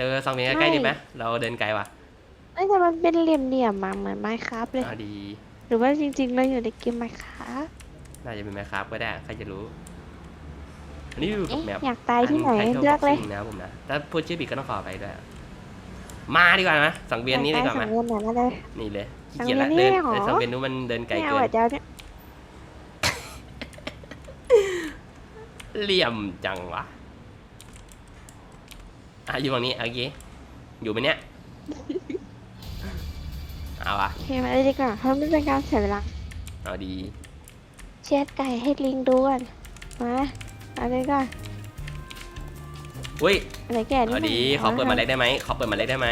เจอซองนี้ใกล้ๆดีไหมเราเดินไกลว่ะเอ้ยแต่มันเป็นเหลี่ยมๆมาเหมือนไมค์ครับเลย เอาดีหรือว่าจริงๆเราอยู่ในเกมไมค์ครับน่าจะเป็นแมคครับก็ได้ใครจะรู้ อันนี้อยู่กับเอ๊ะแมปอยากตายที่ไหนอัเลือกเลย Title Boxing นะครับผมนะถ้าพูดชื่อผิดก็ต้องขอไปด้วย มาดีกว่านะสังเวียนนี้ดีกว่าอยไหมตยสังเวียนไหนมาเลยนี่เลยขี้สังเกียจเวียละนนี่เดินเหรอแต่สังเวียนนู้นมันเดินไกลไม่เกิเอานอะเจ้าเนี่ยเหลี่ยมจังวะ อะอยู่ฝั่งนี้โอเคอยู่ไหมเนี่ย เอาวะโอเคมาเลยดีกว่าเพราะไม่เป็นการเสียเวลาเอาดี เช็ดไก่ให้ลิงดูก่อนมาเอาเลยก่อนอุ้ย อะไรแก่นี่เอาดีมันขอเปิดหมาเล็กได้ไหมขอเปิดหมาเล็กได้ไหม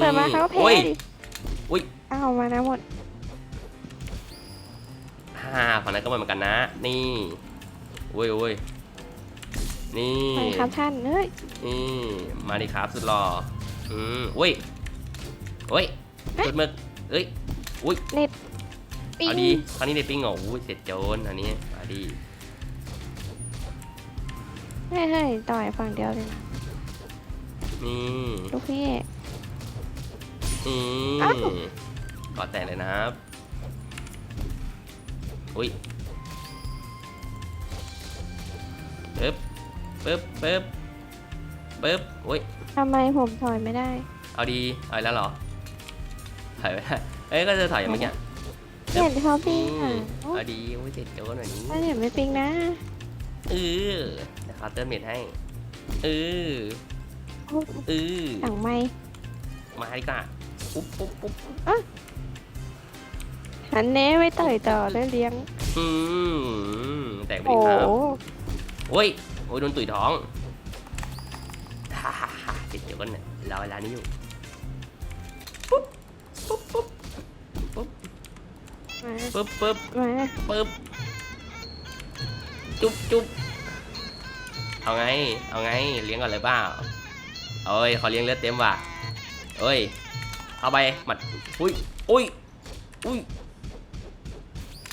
เปิดมาเขาก็แพ้อุ้ยดิอุ้ยเอามานะหมดฮ่าฝั่งนั้นก็เหมือนกันนะ นี่อุ้ยอุ้ย นี่ไปครับท่านเฮ้ยนี่มาดิครับสุดหล่ออืมอุ้ยอุ้ยสุดมึกเอ้ยเน็ตปิ้งเอาดีคราวนี้เดปิ้งเหรออุ้ยเสร็จโจรอันนี้เอาดีเฮ้ยเฮ้ยต่อยฝั่งเดียวเลยนะนี่ลูกพี่ นี่อ้าวกอดแต่เลยนะครับอุ้ยปึ๊บ ปึ๊บปึ๊บปึ๊บอุ้ยทำไมผมถอยไม่ได้ เอาดีเอาอีกแล้วเหรอถอยไปได้เอ้ยก็จะถอยอย่างเมื่อกี้เน็ตเขาอืปิ้งมอะเอาดีอุ้ยเสร็จโจรแบบนี้ถ้าเน็ตไม่ปิ้งนะ เออเดี๋ยวเขาเติมเน็ตให้เออเออหลังไม่มาดีกว่าปุ๊บปุ๊บปุ๊บหันเน้ไม่ต่อยต่อเลยเลี้ยง อืมแตกไปโอ้ดีโหครับโอ้ย โอ้ยโดนตุ๋ยท้องฮ่าฮ่าฮ่าเดี๋ยวกันเนี่ยรอเวลานี้อยู่ปุ๊บปุ๊บปุ๊บปุ๊บปุ๊บปุ๊บปุ๊บจุ๊บจุ๊บเอาไง เอาไง เลี้ยงก่อนเลยเปล่าเอ้ยขาเลี้ยงเลือดเต็มว่ะเอ้ย เอาไปหมัด อุ้ย อุ้ย อุ้ย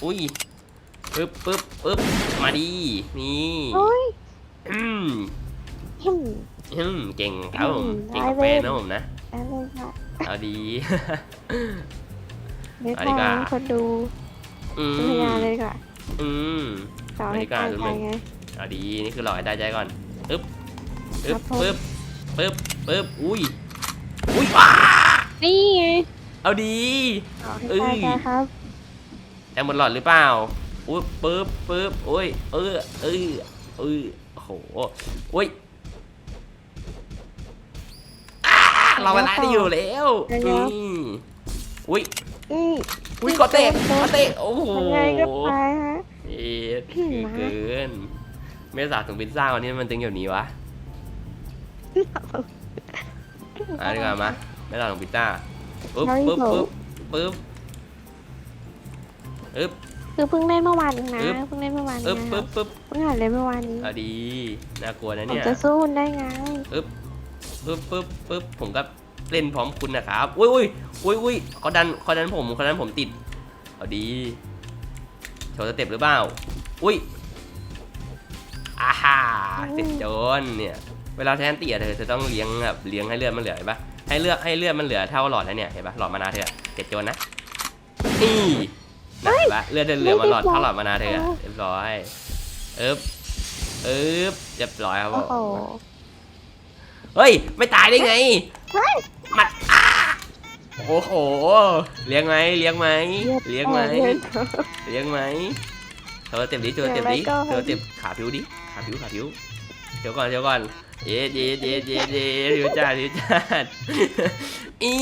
อุ้ยปึ๊บปึ๊บปึ๊บมาดี นี่ อ้ยอืมหิมอืมเก่งครับผมอืมเก่งกับได้แฟเลยนนะผมนะได้เลยค่ะเอาดี ไม่เอาพดีอกว่าคนดูอืพมยาเลยดีกว่าอืมต่อเอาให้ดีกว่าตายดูใจมึงไงเอาดีนี่คือหล่อให้ได้ใจก่อนปึ๊บปึ๊บครับผมปึ๊บปึ๊บปึ๊บอุ้ยอุ้ยว้านี่ไงเอาดีต่อให้เอ้ยตายใจครับแอมหมดหลอดหรือเปล่าอุ้ยปึ๊บปึ๊บโอ้ยเออเออ เออโอ้โหอุ้ยอ่าเราเวลาได้อยู่แล้วนี่อุ้ยอืมอุ้ยกอเตะกอเตะโอ้โหยังไงก็ตายฮะเอ็ดคือเกินเมษาถึงพิซซ่าวันนี้มันตึงอย่างนี้วะอะดีกว่ามาเมษาถึงพิซซ่าปึ๊บปึ๊บปึ๊บปึ๊บปึ๊บ คือเพิ่งเล่นเมื่อวานเองนะอึ๊บเพิ่งเล่นเมื่อวานปึ๊บนี้ปึ๊บปึ๊บเพิ่งหัดเล่นเมื่อวานนี้ เอาดีน่ากลัวนะผมเนี่ยจะสู้คุณได้ไง ปึ๊บปึ๊บปึ๊บปึ๊บผมก็เล่นพร้อมคุณนะครับอุ้ยอุ้ยอุ้ยอุ้ยเขาดันเขาดันผมเขาดันผมติดเอาดีโชว์สเต็ปหรือเปล่าอุ้ยอาฮ่าเสร็จโจนเนี่ยเวลาใช้อันตีอะเธอเธอต้องเลี้ยงแบบเลี้ยงให้เลือดมันเหลือเห็นปะให้เลือดให้เลือดมันเหลือเท่าหลอดแล้วเนี่ยเห็นปะหลอดมานาเธออะเสร็จโจนนะนี่ นะเห็นปะเลือดเดินเหลือมาหลอดเท่าหลอดมานาเธออะเรียบร้อยเอ๊บเอ๊บเรียบร้อยครับผโอ้มโหเฮ้ย ไม่ตายได้ไง เฮ้ยหมัดอ้าโอ้โห เลี้ยงไหมเลี้ยงไหมเลี้ยงไหมเลือดเลี้ยงไหมเธอเต็มดิเธอเต็มดิเดี๋ยวไว้ก่อนเธอเต็มขาผิวดิ ขาผิวขาผิวเดี๋ยวก่อนเดี๋ยวก่อนเย็ดเย็ดเย็ดเย็ดเย็ดผิวจ้าผิวจ้าอี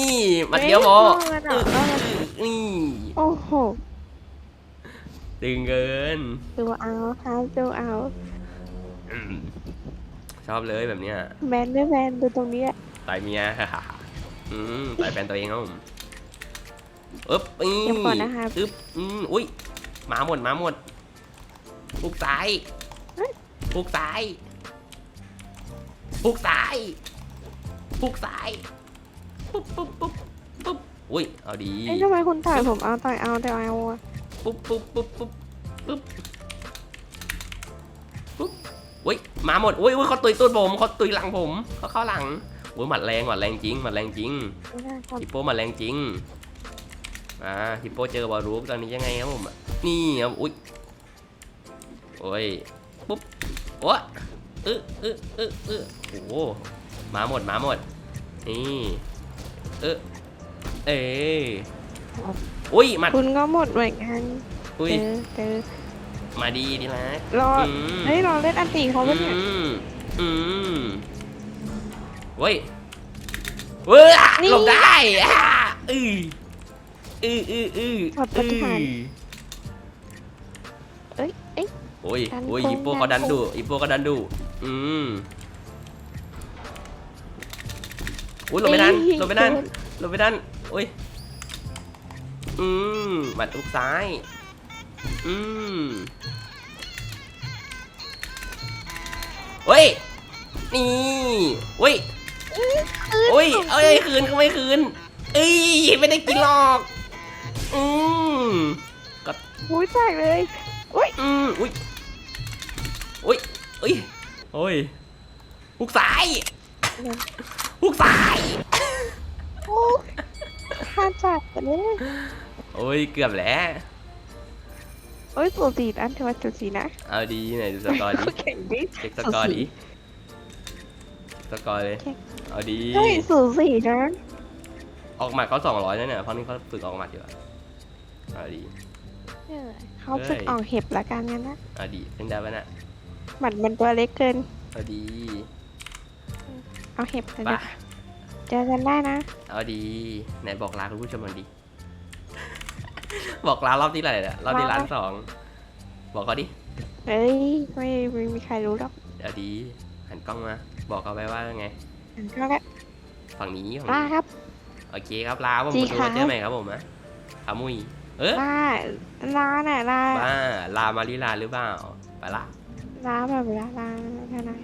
หมัดเดียวพอไม่ต้องมาหรอกนี่ โอ้โห ตึงเกิน ดูเอาครับดูเอา อืมชอบเลยแบบเนี้ยแมนด้วยแมนดูตรงนี้อะต่อยเมีย อืมต่อยแฟนตัวเองครับผมอึ๊บอีเดี๋ยวก่อนนะครับ อึ๊บอืมอุ้ยหมาหมดหมาหมดปุกซ้ายปุกซ้ายปุกซ้ายปุกซ้ายปุ๊บปุ๊บปุ๊บปุ๊บอุ้ยเอาดี เอ้ยทำไมคุณต่อยผมเอาต่อยเอาแต่เอาอะ ปุ๊บปุ๊บปุ๊บปุ๊บปุ๊บปุ๊บอุ้ยมาหมดอุ้ยอุ้ยเขาตุยตูดผมเขาตุยหลังผมเขาเข้าหลังอุ้ยหมัดแรงหมัดแรงจริงหมัดแรงจริงไม่น่าทฮิปโปหมัดแรงจริงอ่าฮิปโปเจอบอลรูปตอนนี้ยังไงครับผมนี่ครับอุ้ยโอ้ยปุ๊บโอ้เออเออเออเออโอ้โหมาหมดมาหมดนี่เออเอ้ย อุ้ยหมัดำคุณก็หมดเหมือนกันอุ้ยเจอเจอมาดีดีนะรออืมเฮ้ยเราเล่นอันตีเขาปะเนี่ยอืมอืมเว้ยเว้ยหลบได้อะอืออืออืออือหมดปฏิหารย์เอ้ยเอ้ย โอ้ยดันโอ้ยโค้งฮิปโปเขาดัดันนโค้งดูฮิปโปเขาดันดูอืมอุ้ยหลบไม่ทันเอ้ยหลบไม่ทันโดนหลบไม่ทันโอ้ย อืมหมัดทุกซ้าย อืมเฮ้ย นี่เฮ้ยโอ้ย เอ้ยคืนก็ไม่คืน เอ้ย ไม่ได้กินหรอก อืมอุ้ยแตกเลยอุ้ยอืมอุ้ยอุ้ยอุ้ยโอ้ยหุกซ้ายหุกซ้ายโอ้ ข้าจัดไปเลยโอ้ยเกือบแล้วโอ้ยสูสีอันเทวจุสีนะเอาดีไหนดูสกอร์ดิเขาแข่งดิเช็คสกอร์ดิสกอร์เลยเช็คเอาดีเฮ้ยสูสีนะออกหมัดเขาสองร้อยนะเนี่ยเพราะนี่เขาฝึกออกหมัดอยู่อะเอาดีเออเขาฝึกออกเห็บละกันงั้นนะเอาดีเป็นได้ปะน่ะหมันมันตัวเล็กเกินเอาดีเอาเห็บเลยไปนะเจอกันได้นะ เอาดี ไหนบอกลาคุณผู้ชมหน่อยดิ บอกลารอบที่เท่าไหร่เนี่ยรอบที่ล้านสอง บอกเขาดิ เฮ้ยไม่ไม่มีใครรู้หรอกเดี๋ยวดี หันกล้องมา บอกเขาไปว่าไง อันก็แล้วฝั่งนี้ฝั่งลานี้ครับ โอเคครับลาผมจีคุณดูค่ะเจอใหม่ครับผมนะขามุย เออลาลาน่ะลาบ้าลามาริลาหรือเปล่า ไปละ ลาแบบลาลาลาลา